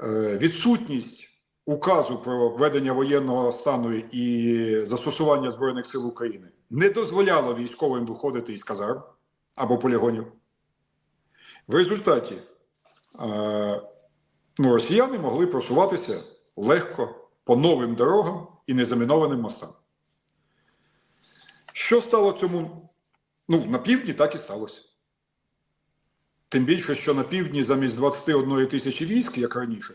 Е, Відсутність указу про введення воєнного стану і застосування Збройних сил України не дозволяло військовим виходити із казарм або полігонів. В результаті е, ну, росіяни могли просуватися легко по новим дорогам і незамінованим мостам. Що стало цьому? Ну, на півдні так і сталося. Тим більше, що на півдні замість 21 тисячі військ, як раніше,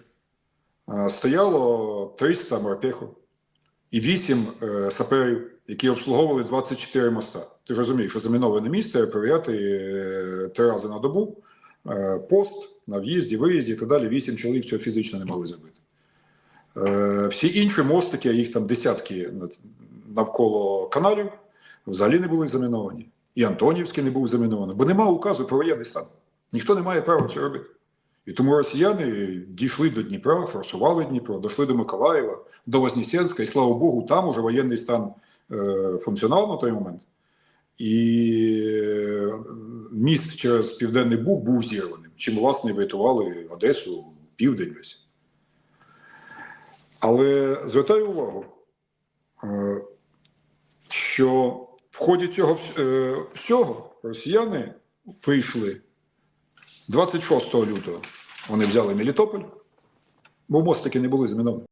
стояло 300 морпехів і 8 е, саперів, які обслуговували 24 моста. Ти розумієш, що заміноване місце перевіряти е, три рази на добу, е, пост на в'їзді, виїзді і так далі. 8 чоловік цього фізично не могли зробити. Всі інші мостики, а їх там десятки навколо каналів, взагалі не були заміновані. І Антонівський не був замінований, бо нема указу про воєнний стан. Ніхто не має права це робити. І тому росіяни дійшли до Дніпра, форсували Дніпро, дійшли до Миколаєва, до Вознесенська, і слава Богу, там уже воєнний стан е, функціонував на той момент. І е, міст через Південний Буг був зірваним, чим, власне, врятували Одесу, південь весь. Але звертаю увагу, е, що в ході цього е, всього росіяни прийшли 26 лютого. Вони взяли Мелітополь, бо мостики не були заміновані.